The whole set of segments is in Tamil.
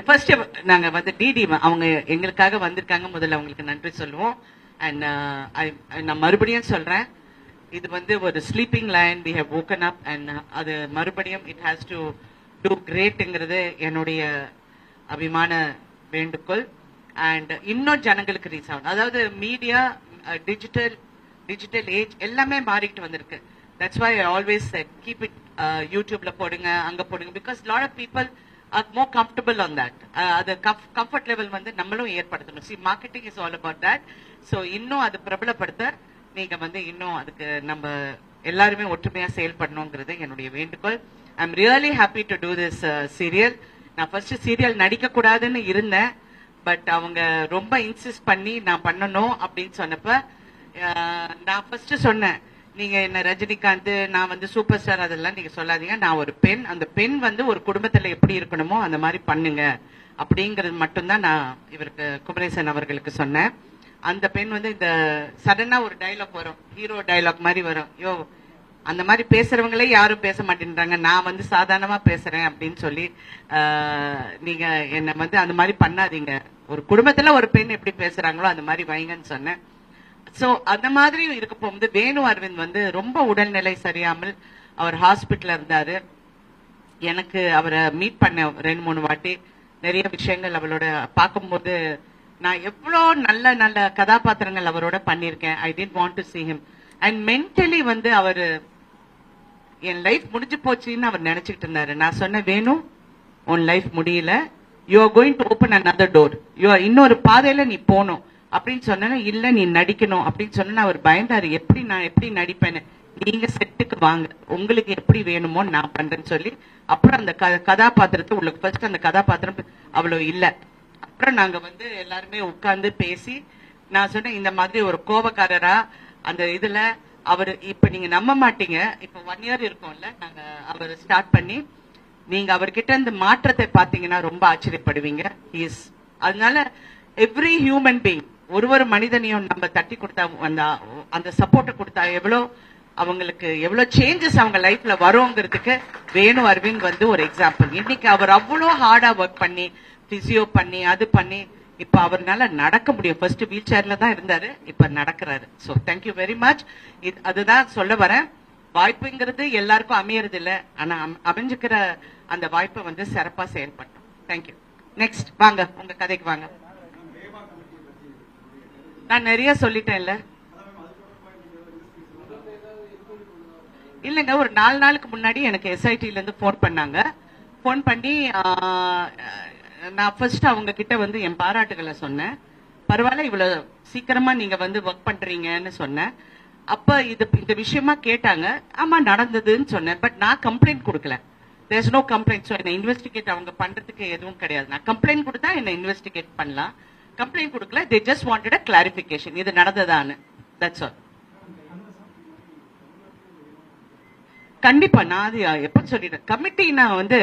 ஃபர்ஸ்ட் நாங்க வந்து டிடி அவங்க எங்களுக்காக வந்திருக்காங்க. முதல்ல அவங்களுக்கு நன்றி சொல்லுவோம். அண்ட் uh, நான் மறுபடியும் சொல்றேன். இது வந்து ஒரு sleeping line we have woken up and அது மறுபடியும் இட் ஹாஸ் டு டூ கிரேட்ங்கிறது என்னுடைய அபிமான வேண்டுகோள். அண்ட் இன்னும் ஜனங்களுக்கு ரீச் ஆகணும். அதாவது மீடியா டிஜிட்டல் டிஜிட்டல் ஏஜ் எல்லாமே மாறிக்கிட்டு வந்திருக்கு. That's why always keep it யூடியூப்ல போடுங்க அங்க போடுங்க. Because lot of people are more comfortable on that அது கம்ஃபர்ட் லெவல் வந்து நம்மளும் ஏற்படுத்தணும். See marketing is all about that so இன்னும் அது பிரபலப்படுத்த நீங்க வந்து இன்னும் அதுக்கு நம்ம எல்லாருமே ஒற்றுமையா செயல்படணுங்கிறது என்னுடைய வேண்டுகோள். I am really happy to do this serial நான் ஃபர்ஸ்ட் சீரியல் நடிக்க கூடாதுன்னு இருந்தேன். பட் அவங்க ரொம்ப இன்சிஸ்ட் பண்ணி நான் பண்ணணும் அப்படின்னு சொன்னப்ப uh, நான் ஃபர்ஸ்ட் சொன்னேன். நீங்க என்ன ரஜினிகாந்த் நான் வந்து சூப்பர் ஸ்டார் அதெல்லாம் நீங்க சொல்லாதீங்க. நான் ஒரு பெண். அந்த பெண் வந்து ஒரு குடும்பத்துல எப்படி இருக்கணுமோ அந்த மாதிரி பண்ணுங்க. அப்படிங்கறது மட்டும்தான் நான் இவருக்கு குமரேசன் அவர்களுக்கு சொன்னேன். அந்த பெண் வந்து இந்த சடனா ஒரு டைலாக் வரும். ஹீரோ டைலாக் மாதிரி வரும். யோ அந்த மாதிரி பேசுறவங்களே யாரும் பேச மாட்டேன்றாங்க. நான் வந்து சாதாரணமா பேசுறேன் அப்படின்னு சொல்லி நீங்க என்ன வந்து அந்த மாதிரி பண்ணாதீங்க. ஒரு குடும்பத்துல ஒரு பெண் எப்படி பேசுறாங்களோ அந்த மாதிரி வைங்கன்னு சொன்னேன். சோ அந்த மாதிரி இருக்க போகும்போது வேணு அரவிந்த் வந்து ரொம்ப உடல்நிலை சரியாமல் அவர் ஹாஸ்பிட்டல்ல இருந்தாரு. எனக்கு அவரை மீட் பண்ண ரெண்டு மூணு வாட்டி நிறைய விஷயங்கள் அவளோட பார்க்கும்போது நான் எவ்வளோ நல்ல நல்ல கதாபாத்திரங்கள் அவரோட பண்ணியிருக்கேன். I don't want to see him and mentally வந்து அவர் என் லைஃப் முடிஞ்சு போச்சுன்னு அவர் நினைச்சிட்டு இருந்தாரு. நான் சொன்ன வேணும் உன் லைஃப் முடியல. You are going to open another door you இன்னொரு பாதையில நீ போகணும் அப்படின்னு சொன்னா இல்ல நீ நடிக்கணும். அப்படின்னு சொன்னா அவர் பயந்தாரு. எப்படி நான் எப்படி நடிப்பேன்னு? நீங்க செட்டுக்கு வாங்க. உங்களுக்கு எப்படி வேணுமோ நான் பண்றேன்னு சொல்லி. அப்புறம் அந்த க- கதாபாத்திரத்தை உங்களுக்கு ஃபர்ஸ்ட் அந்த கதாபாத்திரம் அவ்வளவு இல்ல. அப்புறம் நாங்க வந்து எல்லாருமே உட்கார்ந்து பேசி நான் சொன்னேன் இந்த மாதிரி ஒரு கோபக்காரரா அந்த இதுல அவர் இப்ப நீங்க நம்ப மாட்டீங்க. இப்ப ஒன் இயர் இருக்கும்ல நாங்க அவர் ஸ்டார்ட் பண்ணி நீங்க அவர்கிட்ட இந்த மாற்றத்தை பாத்தீங்கன்னா ரொம்ப ஆச்சரியப்படுவீங்க. இஸ் அதனால எவ்ரி ஹியூமன் பீங் ஒரு ஒரு மனிதனையும் நம்ம தட்டி கொடுத்தா அந்த அந்த சப்போர்ட்டை கொடுத்தா எவ்வளோ அவங்களுக்கு எவ்வளோ சேஞ்சஸ் அவங்க லைஃப்ல வருங்கிறதுக்கு வேணு அரவிந்த் வந்து ஒரு எக்ஸாம்பிள் இன்னைக்கு அவர் அவ்வளோ ஹார்டா ஒர்க் பண்ணி பிசியோ பண்ணி அது பண்ணி இப்ப அவர்னால நடக்க முடியும். ஃபர்ஸ்ட் வீல் சேர்ல தான் இருந்தாரு இப்ப நடக்கிறாரு. So thank you very much அதுதான் சொல்ல வரேன். வாய்ப்புங்கிறது எல்லாருக்கும் அமையறது இல்லை ஆனா அம்- அமைஞ்சுக்கிற அந்த வாய்ப்பை வந்து சிறப்பா செயல்பட்டோம். தேங்க்யூ நெக்ஸ்ட் வாங்க. உங்க கதைக்கு வாங்க. நான் நிறைய சொல்லிட்டேன்ல. இல்லைங்க ஒரு நாலு நாளுக்கு முன்னாடி எனக்கு எஸ்ஐடிலருந்து ஃபோன் பண்ணாங்க. ஃபோன் பண்ணி நான் ஃபர்ஸ்ட் அவங்க கிட்ட வந்து என் பாராட்டுகளை சொன்னேன். பரவாயில்ல இவ்வளவு சீக்கிரமா நீங்க வந்து ஒர்க் பண்றீங்கன்னு சொன்னேன். அப்ப இது இந்த விஷயமா கேட்டாங்க. ஆமா நடந்ததுன்னு சொன்னேன். பட் நான் கம்ப்ளைண்ட் கொடுக்கல. தேர்ஸ் நோ கம்ப்ளைண்ட் ஸோ என்ன இன்வெஸ்டிகேட் அவங்க பண்றதுக்கு எதுவும் கிடையாது. நான் கம்ப்ளைண்ட் கொடுத்தா என்ன இன்வெஸ்டிகேட் பண்ணலாம். கம்ப்ளைண்ட் கொடுக்கல. They just wanted a clarification இது நடந்ததான்னு. தட்ஸ் ஆல் கண்டிப்பா நான் அது எப்ப சொல்லிடுறேன் கமிட்டினா வந்து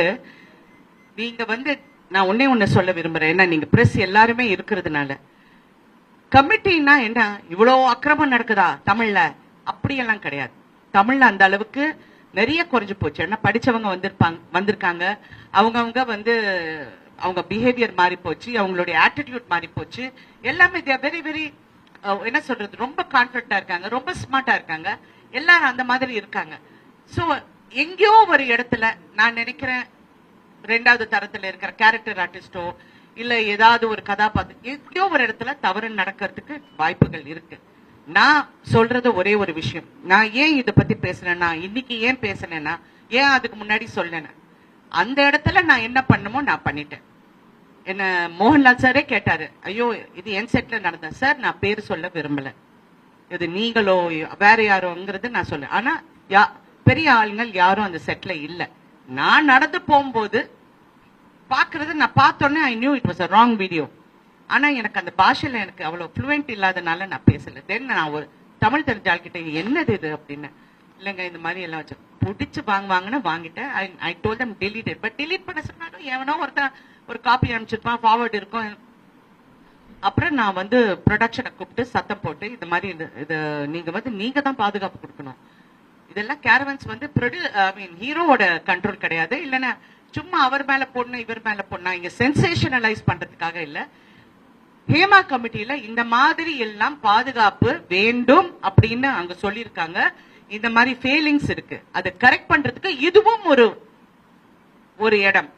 நீங்க வந்து நான் ஒன்னே ஒன்னு சொல்ல விரும்புறேன். ஏன்னா நீங்க பிரஸ் எல்லாருமே இருக்கிறதுனால. கமிட்டினா என்ன? இவ்வளோ அக்கிரமம் நடக்குதா தமிழ்ல? அப்படியெல்லாம் கிடையாது. தமிழ்ல அந்த அளவுக்கு நிறைய குறைஞ்சு போச்சு. ஏன்னா படிச்சவங்க வந்திருப்பாங்க வந்திருக்காங்க. அவங்கவுங்க வந்து அவங்க பிஹேவியர் மாறி போச்சு அவங்களுடைய ஆட்டிடியூட் மாறி போச்சு எல்லாமே வெரி வெரி uh, என்ன சொல்றது ரொம்ப கான்பிடண்டா இருக்காங்க ரொம்ப ஸ்மார்ட்டா இருக்காங்க. எல்லாரும் அந்த மாதிரி இருக்காங்க. சோ எங்கேயோ ஒரு இடத்துல நான் நினைக்கிறேன் ரெண்டாவது தரத்துல இருக்கிற கேரக்டர் ஆர்டிஸ்டோ இல்ல ஏதாவது ஒரு கதாபாத்திரம் எங்கேயோ ஒரு இடத்துல தவறு நடக்கிறதுக்கு வாய்ப்புகள் இருக்கு. நான் சொல்றது ஒரே ஒரு விஷயம். நான் ஏன் இதை பத்தி பேசுறேன்னா இன்னைக்கு ஏன் பேசுனேன்னா ஏன் அதுக்கு முன்னாடி சொல்லன அந்த இடத்துல நான் என்ன பண்ணுமோ நான் பண்ணிட்டேன். என்ன மோகன்லால் சாரே கேட்டாரு. ஐயோ இது என் செட்ல நடந்த சார் நான் பேர் சொல்ல விரும்பல. இது நீங்களோ வேற யாரோங்கிறது நான் சொல்ல. ஆனா யா பெரிய ஆளுங்கள் யாரும் அந்த செட்ல இல்ல. நான் நடந்து போகும்போது பாக்குறது நான் பார்த்தோன்னே I knew it was a wrong video ஆனா எனக்கு அந்த பாஷையில எனக்கு அவ்வளவு ஃப்ளூவெண்ட் இல்லாதனால நான் பேசல. தென் நான் ஒரு தமிழ் தெரிஞ்ச ஆள்கிட்ட என்னது இது? அப்படின்னு. இல்லைங்க இந்த மாதிரி எல்லாம் வச்சு. பிடிச்சு வாங்குவாங்கன்னு வாங்கிட்டேன். I told them delete but delete பண்ண சொன்னாலும் எவனோ ஒருத்தன் ஒரு காப்பி அனுப்பிச்சிருப்பான் ஃபார்வர்டு இருக்கும். அப்புறம் நான் வந்து ப்ரொடக்ஷனை கூப்பிட்டு சத்தம் போட்டு இந்த மாதிரி இது இது நீங்க வந்து நீங்க தான் பாதுகாப்பு கொடுக்கணும். இதெல்லாம் கேரவன்ஸ் வந்து ப்ரொடியூ ஐ மீன் ஹீரோவோட கண்ட்ரோல் கிடையாது. இல்லைன்னா சும்மா அவர் மேல பொண்ணு இவர் மேல பொண்ணா இங்க சென்சேஷனலைஸ் பண்றதுக்காக இல்ல. ஹேமா கமிட்டியில இந்த மாதிரி எல்லாம் பாதுகாப்பு வேண்டும் அப்படின்னு அங்க சொல்லியிருக்காங்க. இந்த மாதிரி ஃபெயிலிங்ஸ் இருக்கு. அதை கரெக்ட் பண்றதுக்கு இதுவும் ஒரு ஒரு இடம்.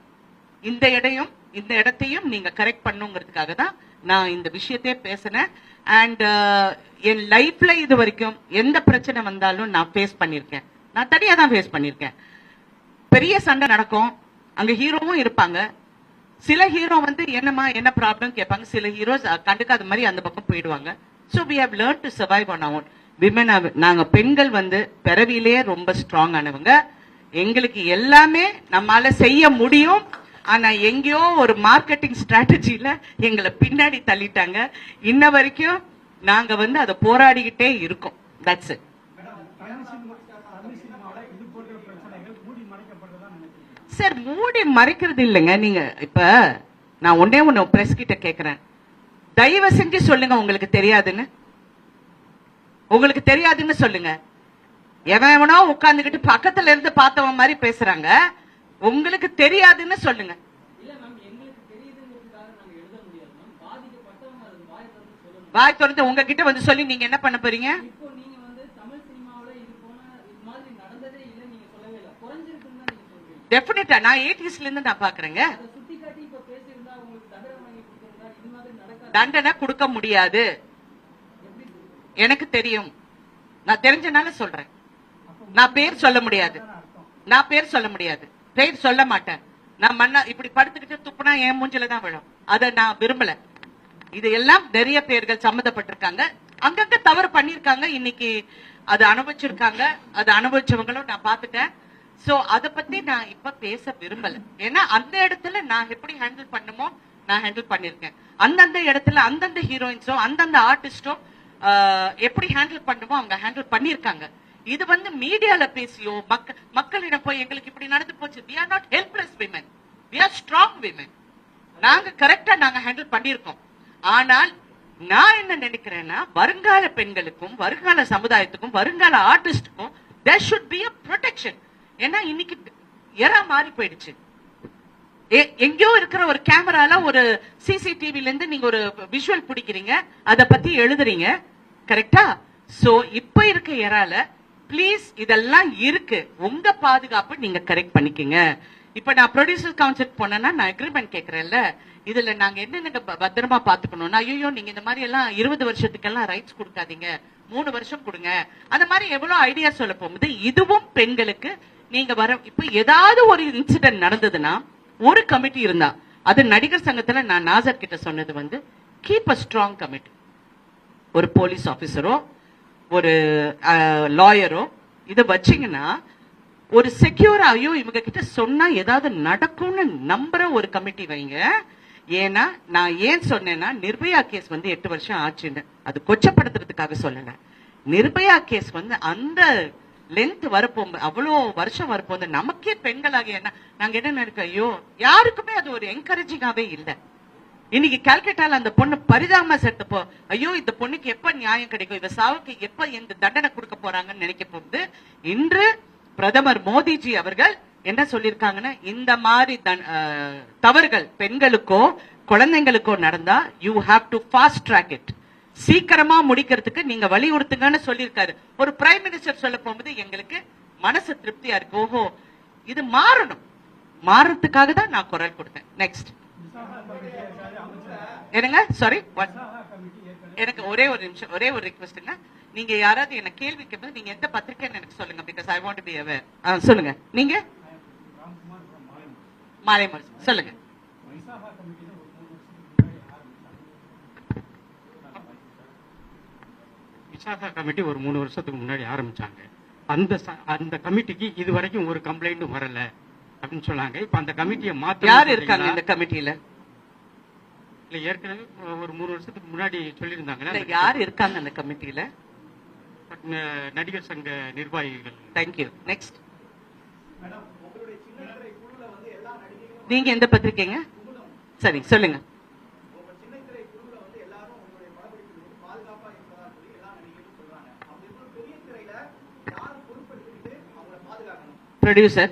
இந்த இடையும் இந்த இடத்தையும் நீங்க கரெக்ட் பண்ணுங்கிறதுக்காக தான் நான் இந்த விஷயத்தையே பேசினேன். அண்ட் uh, என் லைஃப்ல இது வரைக்கும் எந்த பிரச்சனை வந்தாலும் நான் ஃபேஸ் பண்ணியிருக்கேன். நான் தனியா தான் ஃபேஸ் பண்ணியிருக்கேன். பெரிய சண்டை நடக்கும். அங்க ஹீரோவும் இருப்பாங்க. சில ஹீரோ வந்து என்னமா என்ன ப்ராப்ளம் கேட்பாங்க. சில ஹீரோஸ் கண்டுக்காத மாதிரி அந்த பக்கம் போயிடுவாங்க. So we have learn to survive on own women நாங்கள் பெண்கள் வந்து பிறவியிலேயே ரொம்ப ஸ்ட்ராங் ஆனவங்க. எங்களுக்கு எல்லாமே நம்மால செய்ய முடியும். ஆனா எங்கேயோ ஒரு மார்க்கெட்டிங் ஸ்ட்ராட்டஜில எங்களை பின்னாடி தள்ளிட்டாங்க. இன்ன வரைக்கும் நாங்க வந்து அதை போராடிக்கிட்டே இருக்கோம். தட்ஸ் இட் சார் மூடி மறைக்கிறது இல்லைங்க. நீங்க இப்ப நான் ஒன்னே ஒண்ணு பிரஸ் கிட்ட கேக்குறேன். தயவு செஞ்சு சொல்லுங்க உங்களுக்கு தெரியாதுன்னு. உங்களுக்கு தெரியாதுன்னு சொல்லுங்க. எவன் எவனோ உட்கார்ந்துகிட்டு பக்கத்துல இருந்து பார்த்தவன் மாதிரி பேசுறாங்க. உங்களுக்கு தெரியாதுன்னு சொல்லுங்க. வாய் திறந்து உங்ககிட்ட வந்து சொல்லி நீங்க என்ன பண்ண போறீங்க? டெஃபினட்டா நான் எயிட்டிஸ்ல இருந்து நான் பாக்குறேங்க. தண்டனை கொடுக்க முடியாது. எனக்கு தெரியும். நான் தெரிஞ்சனால சொல்றேன். நான் பேர் சொல்ல முடியாது. நான் பேர் சொல்ல முடியாது. பேர் சொல்ல மாட்டேன். நான் மண்ணா இப்படி படுத்துக்கிட்டு துப்புனா என் மூஞ்சில தான் விழும். அதை நான் விரும்பல. இது எல்லாம் நிறைய பேர்கள் சம்மந்தப்பட்டிருக்காங்க. அங்கங்க தவறு பண்ணிருக்காங்க இன்னைக்கு அது அனுபவிச்சிருக்காங்க. அது அனுபவிச்சவங்களும் நான் பார்த்துட்டேன். சோ அத பத்தி நான் இப்ப பேச விரும்பல. ஏன்னா அந்த இடத்துல நான் எப்படி ஹேண்டில் பண்ணுமோ நான் ஹேண்டில் பண்ணிருக்கேன் அந்தந்த இடத்துல அந்தந்த ஹீரோயின்ஸோ அந்தந்த ஆர்டிஸ்டோ எப்படி ஹேண்டில் பண்ணுமோ அவங்க ஹேண்டில் பண்ணிருக்காங்க இது வந்து மீடியால பேசியோ மக்க மக்களிடம் போய் எங்களுக்கு இப்படி நடந்து போச்சு. We are not helpless women we are strong women நாங்க கரெக்டா நாங்க ஹேண்டில் பண்ணிருக்கோம் ஆனால் நான் என்ன நினைக்கிறேன்னா வருங்கால பெண்களுக்கும் வருங்கால சமுதாயத்துக்கும் வருங்கால ஆர்டிஸ்டுக்கும் there should be a protection ஏன்னா இன்னைக்கு எரா மாறி போயிடுச்சு. எங்கேயோ இருக்கிற ஒரு கேமரால ஒரு சிசிடிவில இருந்து நீங்க ஒரு விஷுவல் பிடிக்கிறீங்க அதை பத்தி எழுதுறீங்க. கரெக்டா சோ இப்ப இருக்க எறால ப்ளீஸ் இதெல்லாம் இருக்கு. உங்க பாதுகாப்பு நீங்க கரெக்ட் பண்ணிக்கங்க. இப்ப நான் ப்ரொடியூசர் கவுன்சில் போனேன்னா நான் அக்ரிமெண்ட் கேட்கறேன்ல இதுல நாங்க என்னென்ன பத்திரமா பாத்துக்கணும் ஐயோ நீங்க இந்த மாதிரி எல்லாம் இருபது வருஷத்துக்கெல்லாம் ரைட்ஸ் கொடுக்காதீங்க. மூணு வருஷம் கொடுங்க. அந்த மாதிரி எவ்வளவு ஐடியா சொல்ல போகும்போது இதுவும் பெண்களுக்கு நீங்க வர இப்ப ஏதாவது ஒரு இன்சிடென்ட் நடந்ததுன்னா ஒரு கமிட்டி இருந்தா அது நடிகர் சங்கத்துல நான் நாசர் கிட்ட சொன்னது வந்து கீப் அ ஸ்ட்ராங் கமிட்டி ஒரு போலீஸ் ஆபீசரோ ஒரு லாயரோ இதை வச்சீங்கன்னா ஒரு செக்யூர் ஐயோ இவங்க கிட்ட சொன்னா ஏதாவது நடக்கும்னு நம்புற ஒரு கமிட்டி வைங்க. ஏன்னா நான் ஏன் சொன்னேன்னா நிர்பயா கேஸ் வந்து எட்டு வருஷம் ஆச்சுன்னு. அது கொச்சப்படுத்துறதுக்காக சொல்லல. நிர்பயா கேஸ் வந்து அந்த லென்த் வரப்போ அவ்வளோ வருஷம் வரப்போம் நமக்கே பெண்களாக என்ன நாங்க என்ன நினைக்க ஐயோ யாருக்குமே அது ஒரு என்கரேஜிங்காவே இல்லை. இன்னைக்கு கல்கட்டால அந்த பொண்ணு பரிதாபமா செத்தப்போ ஐயோ இந்த பொண்ணுக்கு எப்ப நியாயம் கிடைக்கும்? இவ சாவுக்கு எப்ப எந்த தண்டனை கொடுக்க போறாங்கன்னு நினைக்க போகுது இன்று பிரதமர் மோடிஜி அவர்கள் என்ன சொல்லிருக்காங்கன்னா இந்த மாதிரி தவறுகள் பெண்களுக்கோ குழந்தைங்களுக்கோ நடந்தா you have to fast track it சீக்கிரமா முடிக்கிறதுக்கு நீங்க வலியுறுத்துங்கன்னு சொல்லியிருக்காரு. ஒரு பிரைம் மினிஸ்டர் சொல்ல போகும்போது எங்களுக்கு மனசு திருப்தியா இருக்கு. ஓஹோ இது மாறணும். மாறத்துக்காக தான் நான் குரல் கொடுத்தேன். நெக்ஸ்ட் என்னங்க? சாரி எனக்கு ஒரே ஒரு நிமிஷம் ஒரே ஒரு ரிக்வெஸ்ட்ங்க நீங்க யாராவது என்ன கேள்வி கேட்பது நீங்க எந்த பத்திரிக்கைன்னு எனக்கு சொல்லுங்க because I want be aware சொல்லுங்க. நீங்க? மாலைமர் சொல்லுங்க. விசாகா கமிட்டி ஒரு மூணு வருஷத்துக்கு முன்னாடி ஆரம்பிச்சாங்க. அந்த அந்த கமிட்டிக்கு இது வரைக்கும் ஒரு கம்ப்ளைண்ட்டும் வரல. அப்படின்னு சொன்னாங்க. இப்ப அந்த கமிட்டியை மாத்த யார் இருக்காங்க இந்த கமிட்டியில? இல்ல ஏற்கனவே ஒரு மூணு வருஷத்துக்கு முன்னாடி சொல்லியிருந்தாங்களே? இல்ல யார் இருக்காங்க அந்த கமிட்டியில? நடிகர் சங்க நிர்வாகிகள். தேங்க்யூ நெக்ஸ்ட் நீங்க எந்த பத்திரிக்கைங்க? சரி சொல்லுங்க. ப்ரொடியூசர்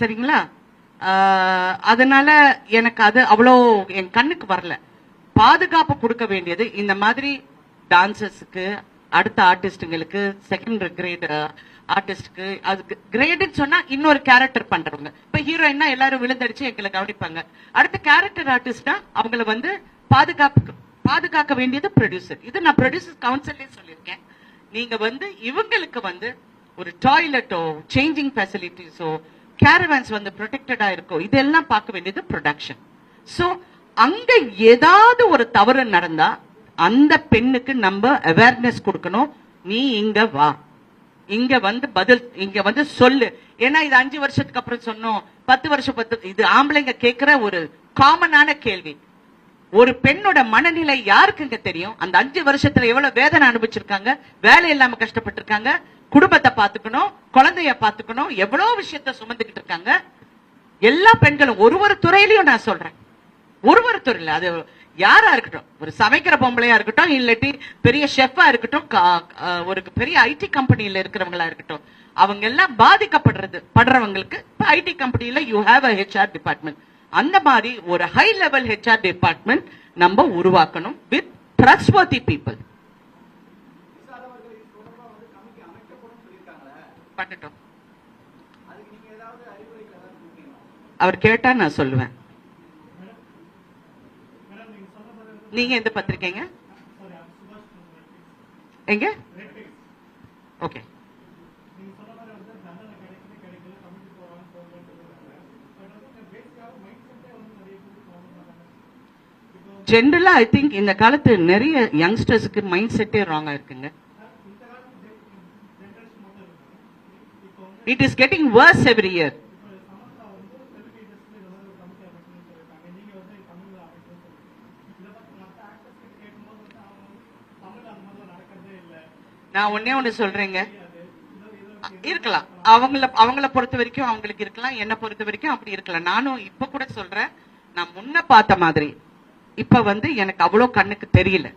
சரிங்களா? அதனால எனக்கு அது அவ்வளோ என் கண்ணுக்கு வரல. பாதுகாப்பு கொடுக்க வேண்டியது இந்த மாதிரி டான்சர்ஸுக்கு அடுத்த ஆர்டிஸ்டுங்களுக்கு செகண்ட் கிரேட் ஆர்டிஸ்ட்க்கு அதுக்கு கிரேடுன்னு சொன்னா இன்னொரு கேரக்டர் பண்றவங்க. இப்ப ஹீரோயின்னா எல்லாரும் விழுந்தடிச்சு எங்களை கவனிப்பாங்க. அடுத்த கேரக்டர் ஆர்டிஸ்டா அவங்கள வந்து பாதுகாப்பு பாதுகாக்க வேண்டியது ப்ரொடியூசர் இது நான் ப்ரொடியூசர் கவுன்சிலே சொல்லியிருக்கேன். நீங்க வந்து இவங்களுக்கு வந்து ஒரு டாய்லெட்டோ சேஞ்சிங் ஃபெசிலிட்டிஸோ கேரவான்ஸ் வந்து ப்ரொடெக்டடா இருக்கும் இதெல்லாம் பார்க்க வேண்டியது ப்ரொடக்ஷன் சோ அங்க ஏதாவது ஒரு தவறு நடந்தா அந்த பெண்ணுக்கு நம்ம அவேர்னஸ் கொடுக்கணும். நீ இங்க வா. இங்க வந்து பதில் இங்க வந்து சொல்லு. ஏன்னா இது அஞ்சு வருஷத்துக்கு அப்புறம் சொன்னோம். பத்து வருஷம் பத்து இது ஆம்பளைங்க கேட்கிற ஒரு காமனான கேள்வி. ஒரு பெண்ணோட மனநிலை யாருக்குங்க தெரியும்? அந்த அஞ்சு வருஷத்துல எவ்வளவு வேதனை அனுபவிச்சிருக்காங்க? வேலை இல்லாம கஷ்டப்பட்டிருக்காங்க? குடும்பத்தை பாத்துக்கணும் குழந்தைய பாத்துக்கணும் எவ்வளவு விஷயத்த சுமந்துக்கிட்டு இருக்காங்க. எல்லா பெண்களும் ஒரு ஒரு துறையிலையும் நான் சொல்றேன். ஒரு ஒரு துறையில அது யாரா இருக்கட்டும் ஒரு சமைக்கிற பொம்பளையா இருக்கட்டும் இல்லாட்டி பெரிய ஷெஃபா இருக்கட்டும் கா- ஒரு பெரிய ஐடி கம்பெனியில இருக்கிறவங்களா இருக்கட்டும் அவங்க எல்லாம் பாதிக்கப்படுறது படுறவங்களுக்கு இப்ப ஐடி கம்பெனியில you have a HR department அந்த மாதிரி ஒரு ஹை லெவல் ஹெச்ஆர் டிபார்ட்மெண்ட் நம்ம உருவாக்கணும் வித் ட்ரஸ்ட்வர்த்தி பீப்புள் பண்ணட்டும். அவர் கேட்டா நான் சொல்லுவேன். நீங்க எந்த பத்திரிக்கைங்க? எங்க? ஓகே. ஜென்ரலா ஐ திங்க் இந்த காலத்து நிறைய யங்ஸ்டர்ஸ்க்கு மைண்ட் செட்டே ராங்கா இருக்குங்க. It is getting worse every year நான் ஒன்னே ஒண்ணு சொல்றேங்க. இருக்கலாம். அவங்கள அவங்கள பொறுத்த வரைக்கும் அவங்களுக்கு இருக்கலாம். என்ன பொறுத்த வரைக்கும் அப்படி இருக்கலாம். நானும் இப்ப கூட சொல்றேன். நான் முன்ன பார்த்த மாதிரி. இப்ப வந்து எனக்கு அவ்வளோ கண்ணுக்கு தெரியல.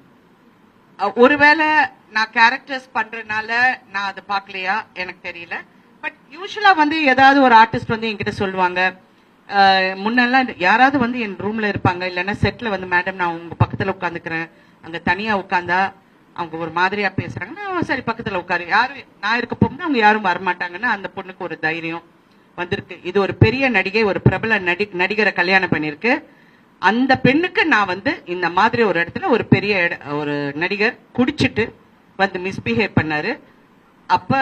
ஒருவேளை நான் கேரக்டர்ஸ் பண்றதுனால நான் அதை பார்க்கலையா? எனக்கு தெரியல. பட் யூஸ்வலாக வந்து ஏதாவது ஒரு ஆர்டிஸ்ட் வந்து என்கிட்ட சொல்லுவாங்க. முன்னெல்லாம் யாராவது வந்து என் ரூமில் இருப்பாங்க. இல்லைன்னா செட்டில் வந்து மேடம் நான் உங்கள் பக்கத்தில் உட்காந்துக்கிறேன் அங்கே தனியாக உட்காந்தா அவங்க ஒரு மாதிரியா பேசுறாங்கன்னா சரி பக்கத்துல உட்காரு. யாரும் நான் இருக்க போகும்போது அவங்க யாரும் வரமாட்டாங்கன்னா அந்த பொண்ணுக்கு ஒரு தைரியம் வந்திருக்கு. இது ஒரு பெரிய நடிகை ஒரு பிரபல நடி நடிகரை கல்யாணம் பண்ணியிருக்கு. அந்த பெண்ணுக்கு நான் வந்து இந்த மாதிரி ஒரு இடத்துல ஒரு பெரிய இட- ஒரு நடிகர் குடிச்சிட்டு வந்து மிஸ்பிஹேவ் பண்ணாரு. அப்ப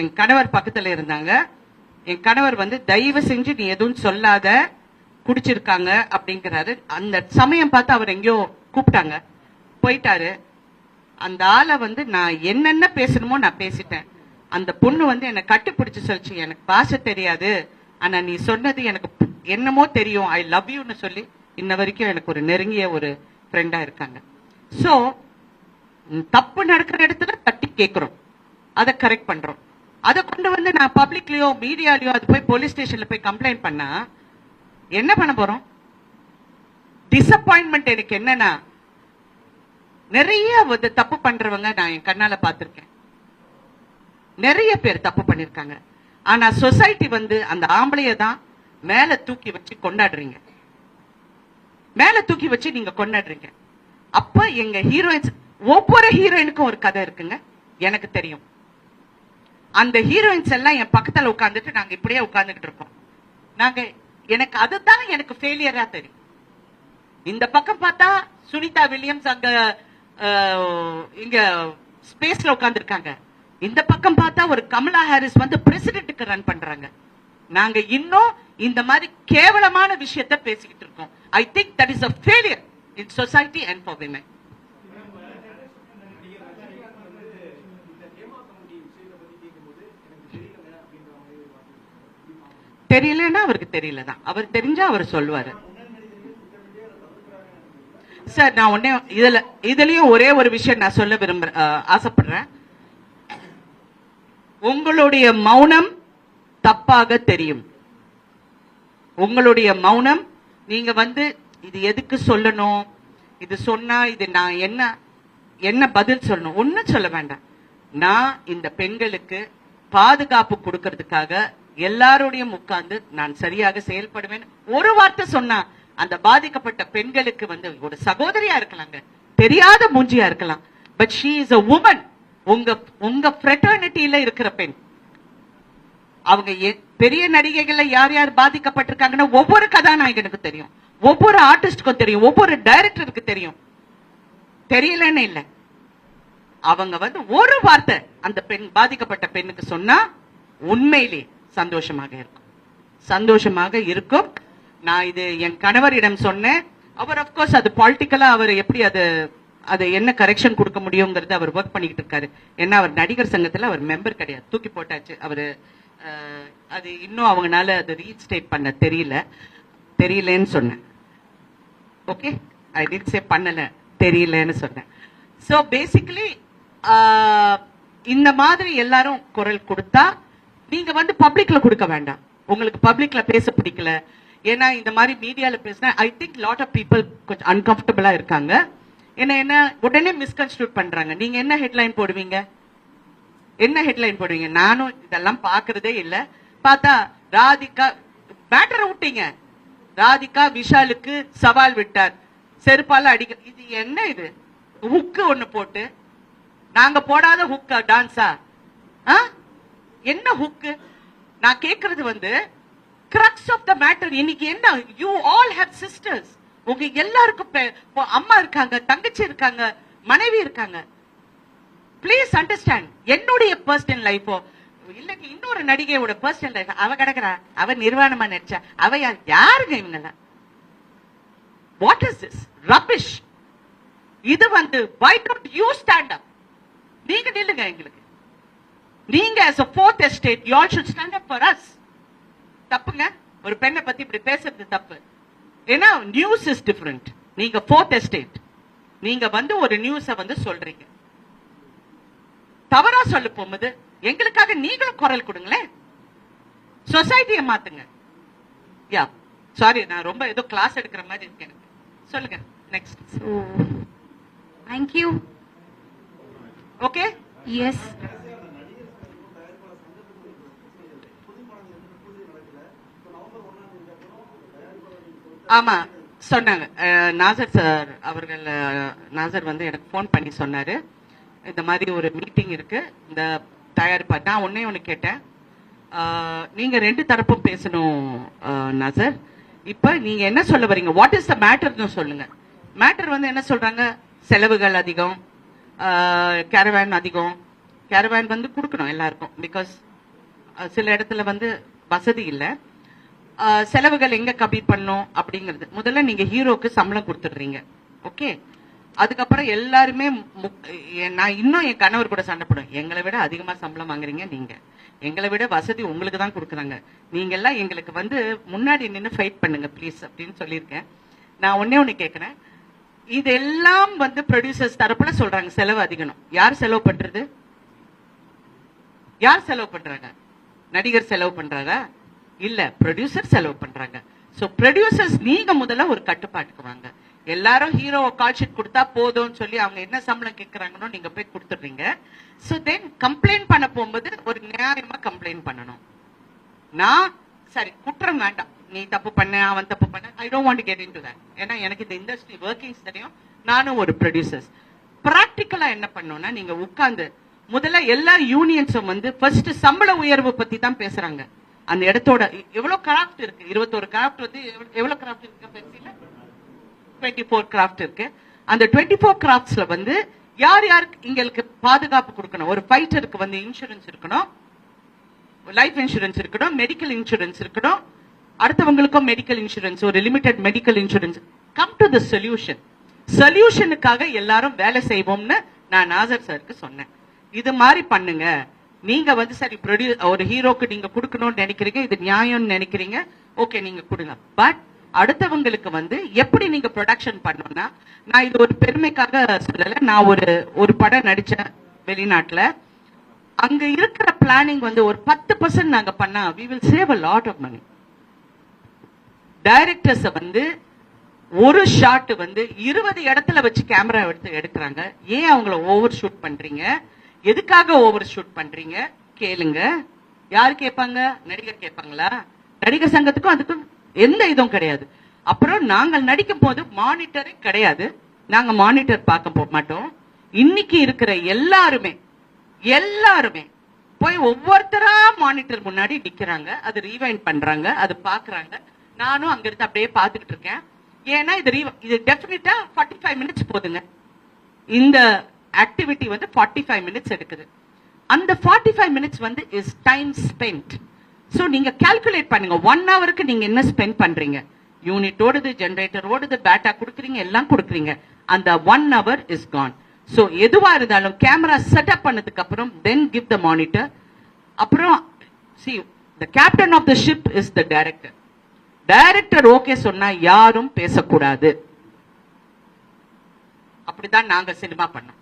என் கணவர் பக்கத்துல இருந்தாங்க. என் கணவர் வந்து தயவு செஞ்சு நீ எதுவும் சொல்லாத குடிச்சிருக்காங்க அப்படிங்கிறாரு. அந்த சமயம் பார்த்து அவர் எங்கேயோ கூப்பிட்டாங்க. போயிட்டாரு. அந்த ஆளை வந்து நான் என்னென்ன பேசணுமோ நான் பேசிட்டேன். அந்த பொண்ணு வந்து என்னை கட்டுப்பிடிச்சு சொல்லிச்சு. எனக்கு பாஷை தெரியாது. ஆனா நீ சொன்னது எனக்கு என்னமோ தெரியும். ஐ லவ் யூன்னு சொல்லி இன்ன வரைக்கும் எனக்கு ஒரு நெருங்கிய ஒரு ஃப்ரெண்டா இருக்காங்க. சோ தப்பு நடக்கிற இடத்துல தட்டி கேட்கிறோம் அதை கரெக்ட் பண்றோம். அதை கொண்டு வந்து நான் பப்ளிக்லயோ மீடியாலயோ அது போய் போலீஸ் ஸ்டேஷன்ல போய் கம்ப்ளைண்ட் பண்ணா என்ன பண்ண போறோம்? டிசப்பாயின்மெண்ட் எனக்கு என்னன்னா நிறைய வந்து தப்பு பண்றவங்க நான் என் கண்ணால பார்த்திருக்கேன். நிறைய பேர் தப்பு பண்ணிருக்காங்க. ஆனா சொசைட்டி வந்து அந்த ஆம்பளைய தான் மேல தூக்கி வச்சு கொண்டாடுறீங்க. மேல தூக்கி வச்சு நீங்க கொண்டாடுறீங்க. அப்ப எங்க ஹீரோயின்ஸ் ஒவ்வொரு ஹீரோயினுக்கும் ஒரு கதை இருக்குங்க. எனக்கு தெரியும். அந்த ஹீரோயின்ஸ் எல்லாம் என் பக்கத்துல உட்காந்துட்டு நாங்க இப்படியே உட்காந்துக்கிட்டு இருக்கோம். நாங்க எனக்கு அதுதான் எனக்கு ஃபெயிலியரா தெரியும். இந்த பக்கம் பார்த்தா சுனிதா வில்லியம்ஸ் அங்க இங்க ஸ்பேஸ்ல உட்காந்துருக்காங்க இந்த பக்கம் பார்த்தா ஒரு கமலா ஹாரிஸ் வந்து பிரசிடென்ட்டுக்கு ரன் பண்றாங்க. நாங்க இன்னும் இந்த மாதிரி கேவலமான விஷயத்த பேசிக்கிட்டு இருக்கோம். I think that is a failure in society and for women தெரியலன்னா அவருக்கு தெரியல தான் அவர் தெரிஞ்சா அவர் சொல்லுவாரு. சார் நான் உடனே இதுல இதுலயும் ஒரே ஒரு விஷயம் நான் சொல்ல விரும்புறேன் ஆசைப்படுறேன். உங்களுடைய மௌனம் தப்பாக தெரியும். உங்களுடைய மௌனம் நீங்க வந்து இது எதுக்கு சொல்லணும்? இது சொன்னா இது நான் என்ன என்ன பதில் சொல்லணும்? ஒன்னும் சொல்ல வேண்டாம். நான் இந்த பெண்களுக்கு பாதுகாப்பு கொடுக்கறதுக்காக எல்லாரோடையும் உட்கார்ந்து நான் சரியாக செயல்படுவேன். ஒரு வார்த்தை சொன்னா அந்த பாதிக்கப்பட்ட பெண்களுக்கு வந்து ஒரு சகோதரியா இருக்கலாங்க. தெரியாத மூஞ்சியா இருக்கலாம். But she is a woman உங்க உங்க ஃப்ரெட்டர்னிட்டியில இருக்கிற பெண். அவங்க எ- பெரிய நடிகைகள்ல யார் யார் பாதிக்கப்பட்டிருக்காங்கன்னா ஒவ்வொரு கதாநாயகனுக்கு தெரியும். ஒவ்வொரு ஆர்டிஸ்டுக்கும் தெரியும். ஒவ்வொரு டைரக்டருக்கு தெரியும். தெரியலன்னு இல்ல. அவங்க வந்து ஒரு வார்த்தை அந்த பெண் பாதிக்கப்பட்ட பெண்ணுக்கு சொன்னா உண்மையிலே சந்தோஷமாக இருக்கும். சந்தோஷமாக இருக்கும். நான் இது என் கணவரிடம் சொன்னேன். அவர் அப்கோர்ஸ் அது பாலிட்டிக்கலா அவர் எப்படி அது அது என்ன கரெக்ஷன் கொடுக்க முடியுங்கிறது அவர் ஒர்க் பண்ணிக்கிட்டு இருக்காரு. ஏன்னா அவர் நடிகர் சங்கத்துல அவர் மெம்பர் கிடையாது. தூக்கி போட்டாச்சு. அவரு அது இன்னும் அவங்களால அது ரீஸ்டேட் பண்ண தெரியல. தெரியலன்னு சொன்னேன். ஓகே ஐ டிட் சே பண்ணல. தெரியலன்னு சொன்னேன். ஸோ பேசிக்கலி இந்த மாதிரி எல்லாரும் குரல் கொடுத்தா நீங்க வந்து பப்ளிக்ல கொடுக்க வேண்டாம். உங்களுக்கு பப்ளிக்ல பேச பிடிக்கல. ஏன்னா இந்த மாதிரி மீடியால பேசினா I think lot of people கொஞ்சம் அன்கம்ஃபர்டபுளா இருக்காங்க. என்ன என்ன உடனே மிஸ்கன்ஸ்டியூட் பண்றாங்க. நீங்க என்ன ஹெட்லைன் போடுவீங்க? என்ன ஹெட்லைன் போடுவீங்க? நானும் இதெல்லாம் பாக்குறதே இல்ல. பார்த்தா ராதிகா பேட்டரை விட்டீங்க ராதிகா விஷாலுக்கு சவால் விட்டார். செருப்பால அடிக்க இது என்ன இது? ஹுக்கு ஒண்ணு போட்டு. நாங்க போடாத ஹுக்கா டான்ஸா ஆ? என்ன ஹுக்கு நான் கேட்கறது வந்து கிரக்ஸ் ஆஃப் த மேட்டர் இன்னைக்கு என்ன? யூ ஆல் ஹேவ் சிஸ்டர்ஸ் உங்க எல்லாருக்கும் பெ- அம்மா இருக்காங்க தங்கச்சி இருக்காங்க மனைவி இருக்காங்க. ப்ளீஸ் அண்டர்ஸ்டாண்ட் என்னுடைய பர்சனல் லைஃபோ இல்ல இன்னொரு நடிகையோட பர்சனல் லைஃப் அவ கிடக்குறா அவ நிர்வாணமா நடிச்சா அவ யார்? யாருங்க இவங்கெல்லாம்? வாட் இஸ் திஸ் ரபிஷ் இது வந்து why don't you stand up நீங்க நில்லுங்க எங்களுக்கு. நீங்க as a fourth estate you all should stand up for us. தப்புங்க. ஒரு பெண்ணை பத்தி இப்படி பேசுறது தப்பு. ஏன்னா நியூஸ் இஸ் டிஃபரெண்ட் நீங்க ஃபோர்த் எஸ்டேட் நீங்க வந்து ஒரு நியூஸ வந்து சொல்றீங்க. தவறா சொல்ல போகும்போது எங்களுக்காக நீங்களும் குரல் கொடுங்களேன். சொசைட்டியை மாத்துங்க. யா சாரி நான் ரொம்ப ஏதோ கிளாஸ் எடுக்கிற மாதிரி இருக்கு எனக்கு. சொல்லுங்க. Next you. Okay Yes. ஆமா சொன்னாங்க. நாசர் சார் அவர்கள் நாசர் வந்து எனக்கு ஃபோன் பண்ணி சொன்னாரு. இந்த மாதிரி ஒரு மீட்டிங் இருக்கு. இந்த தயாரிப்பா நான் ஒன்னே ஒன்று கேட்டேன். நீங்க ரெண்டு தரப்பும் பேசணும் நாசர். இப்ப நீங்க என்ன சொல்ல வரீங்க வாட் இஸ் த மேட்டர்னு சொல்லுங்க. மேட்டர் வந்து என்ன சொல்றாங்க? செலவுகள் அதிகம். கேரவேன் அதிகம். கேரவேன் வந்து கொடுக்கணும் எல்லாருக்கும். பிகாஸ் சில இடத்துல வந்து வசதி இல்லை. செலவுகள் எங்க கம்மி பண்ணும் அப்படிங்கிறது. முதல்ல நீங்க ஹீரோக்கு சம்பளம் கொடுத்துடுறீங்க. ஓகே? அதுக்கப்புறம் எல்லாருமே நான் இன்னும் என் கணவர் கூட சண்டைப்படும் எங்களை விட அதிகமா சம்பளம் வாங்குறீங்க நீங்க. எங்களை விட வசதி உங்களுக்கு தான் கொடுக்குறாங்க. நீங்க எல்லாம் எங்களுக்கு வந்து முன்னாடி நின்று ஃபைட் பண்ணுங்க ப்ளீஸ் அப்படின்னு சொல்லியிருக்கேன். நான் ஒன்னே ஒண்ணு கேட்கறேன் இதெல்லாம் வந்து ப்ரொடியூசர்ஸ் தரப்புல சொல்றாங்க செலவு அதிகம் யார் செலவு பண்றது? யார் செலவு பண்றாங்க? நடிகர் செலவு பண்றாரா? இல்ல ப்ரொடியூசர் செலவு பண்றாங்க. சோ ப்ரொடியூசர்ஸ் நீங்க முதல்ல ஒரு கட்டுப்பாட்டுக்கு வாங்க. எல்லாரும் ஹீரோ கால் ஷீட் கொடுத்தா போதும்னு சொல்லி அவங்க என்ன சம்பளம் கேட்கறாங்கன்னு நீங்க போய் கொடுத்துடுறீங்க. சோ தென் கம்ப்ளைண்ட் பண்ண போகும்போது ஒரு நியாயமா கம்ப்ளைண்ட் பண்ணணும். நான் சரி குற்றம் வேண்டாம். நீ தப்பு பண்ண அவன் தப்பு பண்ண. I don't want get into that ஏன்னா எனக்கு இந்த இண்டஸ்ட்ரி ஒர்க்கிங்ஸ் தெரியும். நானும் ஒரு ப்ரொடியூசர்ஸ் ப்ராக்டிக்கலா என்ன பண்ணோம்னா நீங்க உட்காந்து முதல்ல எல்லா யூனியன்ஸும் வந்து ஃபர்ஸ்ட் சம்பள உயர்வு பத்தி தான் பேசுறாங்க. அந்த இடத்தோட எவ்வளவு கிராஃப்ட் இருக்கு? இருபத்தோரு கிராஃப்ட் வந்து எவ்வளவு- கிராஃப்ட் இருக்கு? பென்சில டுவெண்ட்டி ஃபோர் கிராஃப்ட் இருக்கு. அந்த டுவெண்ட்டி ஃபோர் கிராஃப்ட்ஸ்ல வந்து யார் யாருக்கு எங்களுக்கு பாதுகாப்பு கொடுக்கணும்? ஒரு ஃபைட்டருக்கு வந்து இன்சூரன்ஸ் இருக்கணும். லைஃப் இன்சூரன்ஸ் இருக்கணும். மெடிக்கல் இன்சூரன்ஸ் இருக்கணும். அடுத்தவங்களுக்கும் மெடிக்கல் இன்சூரன்ஸ் ஒரு limited medical insurance come to the solution சொல்யூஷனுக்காக எல்லாரும் வேலை செய்வோம்னு நான் நாசர் சாருக்கு சொன்னேன். இது மாதிரி பண்ணுங்க. நீங்க வந்து சரி ப்ரொடியூ ஒரு ஹீரோக்கு நீங்க கொடுக்கணும்னு நினைக்கிறீங்க இது நியாயம்னு நினைக்கிறீங்க ஓகே நீங்க கொடுங்க. பட் அடுத்தவங்களுக்கு வந்து எப்படி நீங்க ப்ரொடக்ஷன் பண்ணணும்னா நான் இது ஒரு பெருமைக்காக சொல்லல நான் ஒரு ஒரு படம் நடிச்சேன் வெளிநாட்டுல. அங்க இருக்கிற பிளானிங் வந்து ஒரு பத்து பர்சன்ட் நாங்க பண்ணா we will save a lot of money directors வந்து ஒரு ஷாட் வந்து இருபது இடத்துல வச்சு கேமரா எடுத்து எடுக்கிறாங்க. ஏன் அவங்கள ஓவர் ஷூட் பண்றீங்க? எதுக்காக ஓவர் ஷூட் பண்றீங்க? கேளுங்க. யார் கேட்பாங்க? நடிகர் கேட்பாங்களா? நடிகர் சங்கத்துக்கும் அதுக்கும் எந்த இதுவும் கிடையாது. அப்புறம் நாங்கள் நடிக்கும் போது மானிட்டரே கிடையாது. நாங்க மானிட்டர் பார்க்க போக மாட்டோம். இன்னைக்கு இருக்கிற எல்லாருமே எல்லாருமே போய் ஒவ்வொருத்தரா மானிட்டர் முன்னாடி நிக்கிறாங்க. அது ரீவைண்ட் பண்றாங்க. அது பாக்குறாங்க. நானும் அங்க இருந்து அப்படியே பாத்துக்கிட்டு இருக்கேன். ஏன்னா இது இது டெஃபினட்டா ஃபார்ட்டி ஃபைவ் மினிட்ஸ் போதுங்க. இந்த ஆக்டிவிட்டி வந்து ஃபார்ட்டி ஃபைவ் மினிட்ஸ் எடுக்குது. அந்த ஃபார்ட்டி ஃபைவ் மினிட்ஸ் வந்து இஸ் டைம் ஸ்பெண்ட் ஸோ நீங்க கால்குலேட் பண்ணுங்க. ஒன் ஹவருக்கு நீங்க என்ன ஸ்பெண்ட் பண்றீங்க? யூனிட் ஓடுது ஜென்ரேட்டர் ஓடுது பேட்டா கொடுக்குறீங்க எல்லாம் கொடுக்குறீங்க. அந்த one hour is gone so எதுவாக இருந்தாலும் கேமரா செட்டப் பண்ணதுக்கு அப்புறம் தென் கிவ் த மானிட்டர் அப்புறம் see the captain of the ship is the director director okay சொன்னா யாரும் பேசக்கூடாது. அப்படிதான் நாங்க சினிமா பண்ணோம்.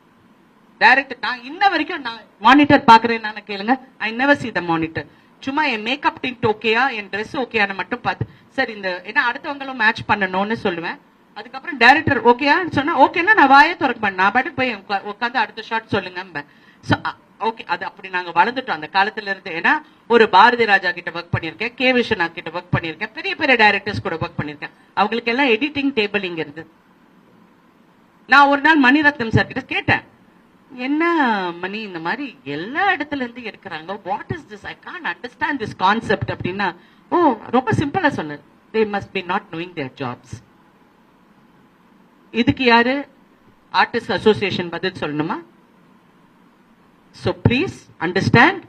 டைரக்டர் நான் இன்ன வரைக்கும் நான் மானிட்டர் பாக்குறேன் நான் கேளுங்க. I never see the monitor சும்மா என் மேக்கப் டிண்ட் ஓகேயா என் ட்ரெஸ் ஓகேயான மட்டும் பார்த்து சார் இந்த ஏன்னா அடுத்தவங்களும் மேட்ச் பண்ணணும்னு சொல்லுவேன். அதுக்கப்புறம் டைரக்டர் ஓகேயா சொன்னா ஓகேன்னா நான் வாயே திறக்க மாட்டேன். நான் பாட்டு போய் உட்காந்து அடுத்த ஷாட் சொல்லுங்க ஸோ ஓகே அது அப்படி நாங்க வளர்ந்துட்டோம் அந்த காலத்துல இருந்து. ஏன்னா ஒரு பாரதி ராஜா கிட்ட ஒர்க் பண்ணியிருக்கேன் கே விஸ்வநாத் கிட்ட ஒர்க் பண்ணியிருக்கேன் பெரிய பெரிய டைரக்டர்ஸ் கூட ஒர்க் பண்ணியிருக்கேன். அவங்களுக்கு எல்லாம் எடிட்டிங் டேபிள் இங்க இருந்து. நான் ஒரு நாள் மணிரத்னம் சார் கிட்ட கேட்டேன். என்ன மணி இந்த மாதிரி எல்லா இடத்துல இருந்து எடுக்கிறாங்க. What is this I can understand this concept அப்படின்னா ஓ ரொம்ப சிம்பிளா சொன்னார் they must be not knowing their jobs இதுக்கு யாரு? ஆர்டிஸ்ட் அசோசியேஷன் பதில் சொல்லணுமா? ஸோ ப்ளீஸ் அண்டர்ஸ்டாண்ட்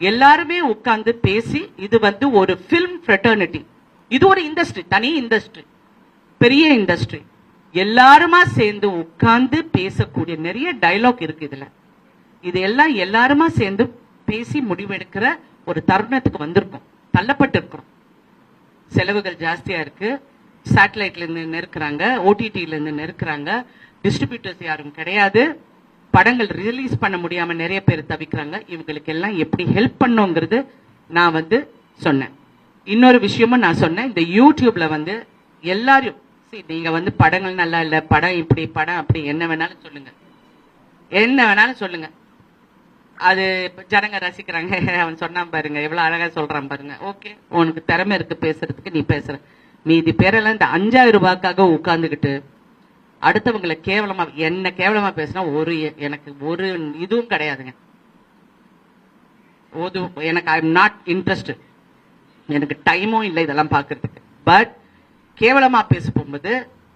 எல்லாருமே உட்கார்ந்து பேசி இது வந்து ஒரு ஃபில்ம் ஃப்ரெட்டர்னிட்டி இது ஒரு இண்டஸ்ட்ரி தனி இண்டஸ்ட்ரி பெரிய இண்டஸ்ட்ரி எல்லாருமா சேர்ந்து உட்கார்ந்து பேசக்கூடிய நிறைய டயலாக் இருக்கு இதுல. இது எல்லாம் எல்லாருமா சேர்ந்து பேசி முடிவெடுக்கிற ஒரு தருணத்துக்கு வந்திருக்கோம். தள்ளப்பட்டு இருக்கிறோம் செலவுகள் ஜாஸ்தியா இருக்கு. சேட்டலைட்ல இருந்து நெருக்கிறாங்க. ஓடிடில இருந்து நெருக்கிறாங்க. டிஸ்ட்ரிபியூட்டர்ஸ் யாரும் கிடையாது. படங்கள் ரிலீஸ் பண்ண முடியாம நிறைய பேர் தவிக்கிறாங்க. இவங்களுக்கு எல்லாம் எப்படி ஹெல்ப் பண்ணுங்கிறது நான் வந்து சொன்னேன். இன்னொரு விஷயமும் நான் சொன்னேன். இந்த யூடியூப்ல வந்து எல்லாரும் சி நீங்க வந்து படங்கள் நல்லா இல்ல படம் இப்படி படம் அப்படி என்ன வேணாலும் சொல்லுங்க. என்ன வேணாலும் சொல்லுங்க. அது ஜனங்க ரசிக்கிறாங்க. அவன் சொன்னான் பாருங்க எவ்வளவு அழகா சொல்றான் பாருங்க. ஓகே உனக்கு திறமை இருக்கு பேசுறதுக்கு நீ பேசுற. மீதி பேரெல்லாம் இந்த அஞ்சாயிரம் ரூபாய்க்காக உட்கார்ந்துகிட்டு அடுத்தவங்களை கேவலமா என்ன கேவலமா பேசினா ஒரு எனக்கு ஒரு இதுவும் கிடையாதுங்க. எனக்கு ஐ எம் நாட் இன்ட்ரெஸ்ட் எனக்கு டைமும் இல்லை இதெல்லாம் பாக்குறதுக்கு பட் கேவலமா பேச போகும்போது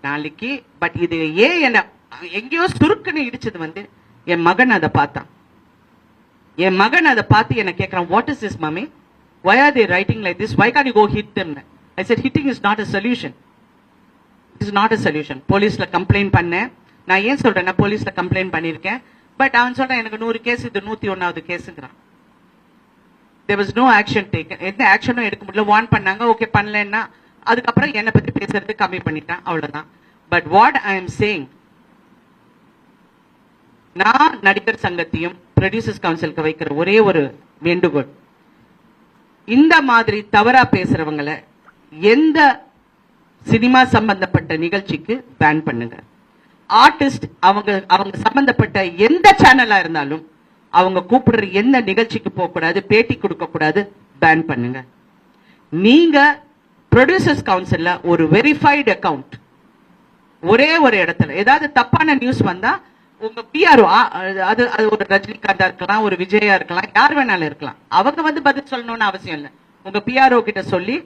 நாளைக்கு பட் இது ஏன் என்ன எங்கேயோ சுருக்குன்னு இடிச்சது வந்து என் மகன் அதை பார்த்தான். என் மகன் அதை பார்த்து என்ன கேட்கறான் what is is mummy why are the writing like this why can you go hit I said hitting is not a solution it is not a solution போலீஸில் போலீஸ்ல கம்ப்ளைண்ட் பண்ணேன். நான் ஏன் சொல்றேன்னா போலீஸ்ல கம்ப்ளைண்ட் பண்ணியிருக்கேன். பட் அவன் சொல்றான் எனக்கு நூறு கேஸ் இது நூத்தி ஒன்றாவது கேஸுங்கிறான் there was no action taken எந்த ஆக்ஷனும் எடுக்க முடியல. வார்ன் பண்ணாங்க. ஓகே பண்ணலன்னா அதுக்கப்புறம் என்னை பத்தி பேசுறது கம்மி பண்ணிட்டேன் அவ்வளோதான் but what I am saying நான் நடிகர் சங்கத்தையும் ப்ரொடியூசர்ஸ் கவுன்சிலுக்கு வைக்கிற ஒரே ஒரு வேண்டுகோள். இந்த மாதிரி தவறா பேசுறவங்கள எந்த சினிமா சம்பந்தப்பட்ட நிகழ்ச்சிக்கு பேன் பண்ணுங்க. ஆர்டிஸ்ட் அவங்க அவங்க சம்பந்தப்பட்ட எந்த சேனலா இருந்தாலும் அவங்க கூப்பிடுற எந்த நிகழ்ச்சிக்கு போக கூடாது பேட்டி கொடுக்க கூடாது பேன் பண்ணுங்க. நீங்க ப்ரொடியூசர்ஸ் கவுன்சில்ல ஒரு வெரிஃபைடு அக்கவுண்ட் ஒரே ஒரு இடத்துல. ஏதாவது தப்பான நியூஸ் வந்தா உங்க பிஆர்ஓ அது அது ஒரு ரஜினிகாந்தா இருக்கலாம் ஒரு விஜயா இருக்கலாம் யார் வேணாலும் இருக்கலாம். அவங்க வந்து பதில் சொல்லணும்னு அவசியம் இல்லை. உங்க பிஆர்ஓ கிட்ட சொல்லி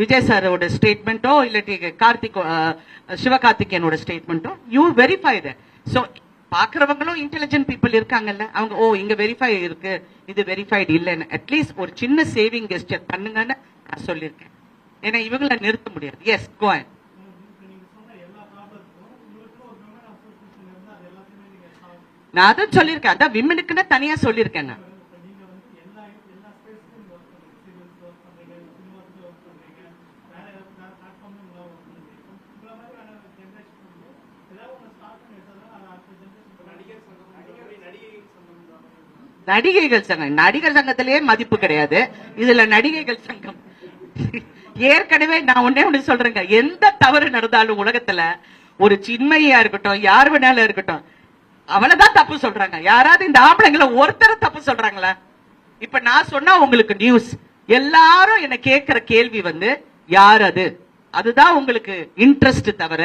விஜய் சாரோட ஸ்டேட்மெண்ட்டோ இல்லாட்டி கார்த்திக் சிவகார்த்திகேயனோட ஸ்டேட்மெண்ட்டோ யூ வெரிஃபை ஸோ பாக்குறவங்களும் இன்டெலிஜென்ட் பீப்புள் இருக்காங்கல்ல. அவங்க ஓ இங்க வெரிஃபை இருக்கு. இது வெரிஃபைடு இல்லைன்னு. அட்லீஸ்ட் ஒரு சின்ன சேவிங் கெஸ்டர் பண்ணுங்கன்னு நான் சொல்லியிருக்கேன். ஏன்னா இவங்களை நிறுத்த முடியாது. எஸ் கோயன் நான் அதான் சொல்லியிருக்கேன். அதான் விமனுக்குன்னு தனியா சொல்லியிருக்கேன் நான். நடிகைகள் சங்கம். நடிகர் சங்கத்திலேயே மதிப்பு கிடையாது. இதுல நடிகைகள் சங்கம். ஏற்கனவே நான் ஒன்னே ஒண்ணு சொல்றேங்க. எந்த தவறு நடந்தாலும் உலகத்துல ஒரு சின்மையா இருக்கட்டும் யார் வேணாலும் இருக்கட்டும் அவளதான் தப்பு சொல்றாங்க. யாராவது இந்த ஆம்பளைங்களை ஒருத்தர தப்பு சொல்றாங்களா? இப்ப நான் சொன்னா உங்களுக்கு நியூஸ் எல்லாரும் என்ன கேட்கிற கேள்வி வந்து யார் அது? அதுதான் உங்களுக்கு இன்ட்ரெஸ்ட் தவிர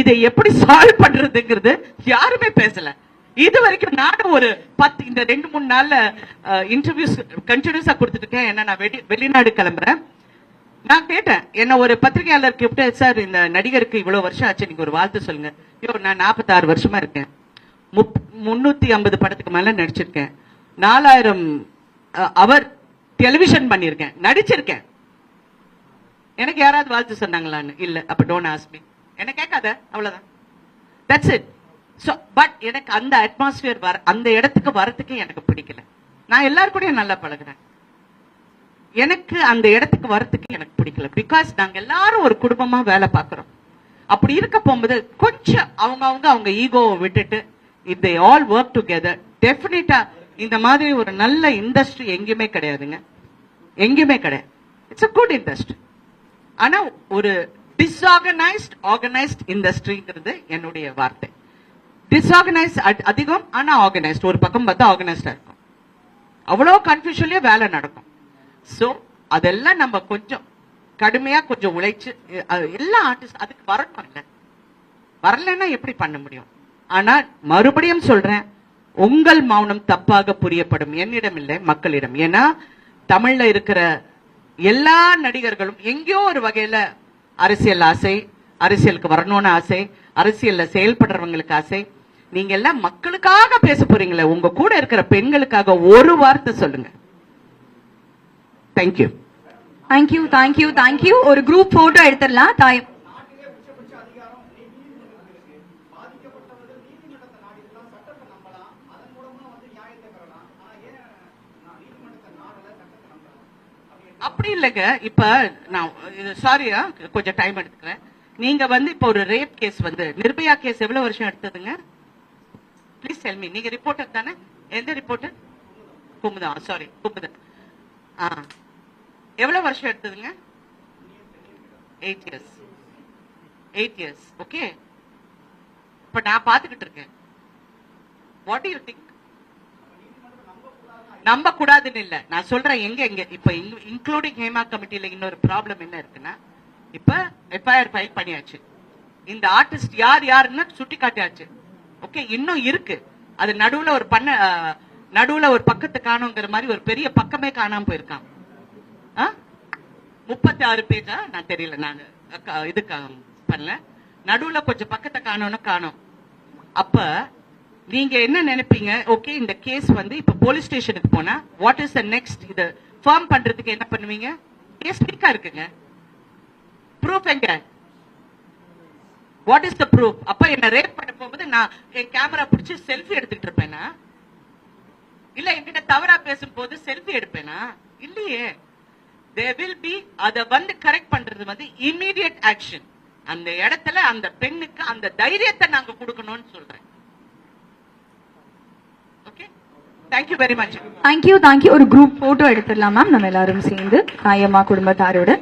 இதை எப்படி சால்வ் பண்றதுங்கிறது யாருமே பேசல. இது வரைக்கும் நானும் ஒரு பத்து இந்த ரெண்டு மூணு நாள்ல இன்டர்வியூஸ் கண்டினியூஸா கொடுத்துட்டு இருக்கேன். ஏன்னா நான் வெளி வெளிநாடு கிளம்புறேன். நான் கேட்டேன். என்ன ஒரு பத்திரிகையாளர் கூப்பிட்டு சார் இந்த நடிகருக்கு இவ்வளவு வருஷம் ஆச்சு நீங்க ஒரு வாழ்த்து சொல்லுங்க. ஐயோ நான் 46 வருஷமா இருக்கேன். முப்- முன்னூத்தி ஐம்பது படத்துக்கு மேல நடிச்சிருக்கேன். நாலாயிரம் அவர் டெலிவிஷன் பண்ணியிருக்கேன். நடிச்சிருக்கேன். எனக்கு யாராவது வாழ்த்து சொன்னாங்களான்னு? இல்ல அப்ப டோன் ஆஸ்மி என்ன கேட்காத அவ்வளவுதான். தட்ஸ் இட் ஸோ பட் எனக்கு அந்த அட்மாஸ்பியர் வர அந்த இடத்துக்கு வரத்துக்கு எனக்கு பிடிக்கல. நான் எல்லாருக்கூடையும் நல்லா பழகுறேன். எனக்கு அந்த இடத்துக்கு வரத்துக்கு எனக்கு பிடிக்கல. பிகாஸ் நாங்க எல்லாரும் ஒரு குடும்பமா வேலை பார்க்கறோம். அப்படி இருக்க போகும்போது கொஞ்சம் அவங்க அவங்க அவங்க ஈகோவை விட்டுட்டு இப் தே ஆல் ஒர்க் டுகெதர் டெஃபினட்டா இந்த மாதிரி ஒரு நல்ல இண்டஸ்ட்ரி எங்கேயுமே கிடையாதுங்க. எங்கேயுமே கிடையாது. இட்ஸ் அ குட் இண்டஸ்ட்ரி ஆனா ஒரு டிஸ்ஆர்கனைஸ்ட் ஆர்கனைஸ்ட் இண்டஸ்ட்ரிங்கிறது என்னுடைய வார்த்தை. டிஸ்ஆர்கனைஸ் அதிகம் ஆனா ஆர்கனைஸ்ட் ஒரு பக்கம் பார்த்தா ஆர்கனைஸ்டா இருக்கும். அவ்வளோ கன்ஃபியூஷன்லயே வேலை நடக்கும். ஸோ அதெல்லாம் நம்ம கொஞ்சம் கடுமையாக கொஞ்சம் உழைச்சு எல்லா ஆர்டிஸ்ட் அதுக்கு வரணும் இல்ல வரலைன்னா எப்படி பண்ண முடியும்? ஆனால் மறுபடியும் சொல்கிறேன் உங்கள் மௌனம் தப்பாக புரியப்படும். என்னிடம் இல்லை மக்களிடம். ஏன்னா தமிழ்ல இருக்கிற எல்லா நடிகர்களும் எங்கேயோ ஒரு வகையில அரசியல் ஆசை அரசியலுக்கு வரணும்னு ஆசை அரசியல்ல செயல்படுறவங்களுக்கு ஆசை. நீங்க எல்லாம் மக்களுக்காக பேச போறீங்களே உங்க கூட இருக்கிற பெண்களுக்காக ஒரு வார்த்தை சொல்லுங்க. Thank you thank you thank you thank you ஒரு குரூப் போட்டோ எடுத்துடலாம். தாய். அப்படி இல்லைங்க. இப்ப நான் சாரியா கொஞ்சம் டைம் எடுத்துக்கிறேன். நீங்க வந்து இப்ப ஒரு ரேப் கேஸ் வந்து நிர்பயா கேஸ் எவ்வளவு வருஷம் எடுத்ததுங்க? ப்ளீஸ் டெல் மீ நீங்க ரிப்போர்ட்டர் தானே? எந்த ரிப்போர்ட்டர் குமுதா. சாரி குமுதா. ஆ. எவ்வளவு வருஷம் எடுத்ததுங்க? Eight years eight years okay இப்ப நான் பாத்துக்கிட்டு இருக்கேன். வாட் யூ திங்க் நம்ப கூடாதுன்னு இல்ல. நான் சொல்றேன் எங்க எங்க இப்ப இன்க்ளூடிங் ஹேமா கமிட்டியில இன்னொரு ப்ராப்ளம் என்ன இருக்குன்னா இப்ப எஃப்ஐஆர் ஃபைல் பண்ணியாச்சு. இந்த ஆர்டிஸ்ட் யார் யாருன்னு சுட்டி காட்டியாச்சு. ஓகே இன்னும் இருக்கு. அது நடுவுல ஒரு பண்ண நடுவுல ஒரு பக்கத்து காணுங்கிற மாதிரி ஒரு பெரிய பக்கமே காணாம போயிருக்கான். முப்பத்தி ஆறு பேஜா? நான் தெரியல. நான் அக்கா- இது பண்ணல. நடுவில் கொஞ்சம் பக்கத்தை காணோம்னு காணோம். அப்ப நீங்க என்ன நினைப்பீங்க? ஓகே இந்த கேஸ் வந்து இப்ப போலீஸ் ஸ்டேஷனுக்கு போனா வாட் இஸ் த நெக்ஸ்ட் இது? ஃபார்ம் பண்றதுக்கு என்ன பண்ணுவீங்க? கேஸ் வீக்கா இருக்குங்க. ப்ரூஃப் எங்க? வாட் இஸ் த ப்ரூஃப் அப்ப என்ன ரேப் பண்ண போகும்போது நான் என் கேமரா பிடிச்சி செல்ஃபி எடுத்துக்கிட்டு இருப்பேனா? இல்ல என்கிட்ட தவறா பேசும்போது செல்ஃபி எடுப்பேனா? இல்லையே. தே வில் பி அதை வந்து கரெக்ட் பண்றது வந்து இம்மீடியட் ஆக்ஷன் அந்த இடத்துல அந்த பெண்ணுக்கு அந்த தைரியத்தை நாங்க கொடுக்கணும்னு சொல்றேன். Okay thank you very much thank you thank you ஒரு குரூப் போட்டோ எடுத்துடலாம் மேம் நம்ம எல்லாரும் சேர்ந்து தாயம்மா குடும்பத்தாரோட.